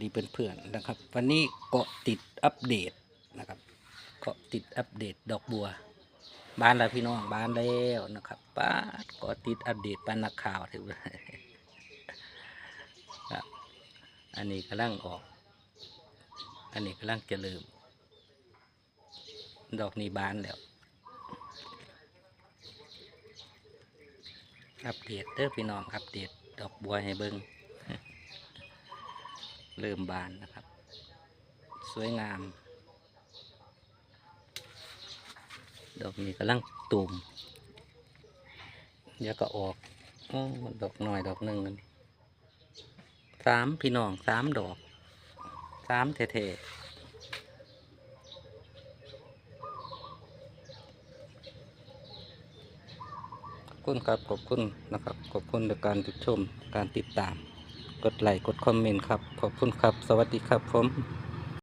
ดีเพื่อนๆนะครับ วันนี้เกาะติดอัปเดตนะครับเกาะติดอัปเดตดอกบัวบ้านแล้วพี่น้องบ้านแล้วนะครับป้าเกาะติดอัปเดตปานนักข่าวถือว่าอันนี้กำลังออก อันนี้กำลังจะเริ่มดอกนี้บานแล้ว อัปเดตเด้อพี่น้องอัปเดตดอกบัวให้เบิ้ง เริ่มบานนะครับ สวยงาม ดอกนี้กำลังตุ่มเดี๋ยวก็ออกอดอกหน่อยดอกหนึ่งนี่สามพี่น้องสามดอกสามเท่ๆขอบคุณครับขอบคุณนะครับ ขอบคุณในการติดชมการติดตาม กดไลค์กดคอมเมนต์ครับ ขอบคุณครับ สวัสดีครับผม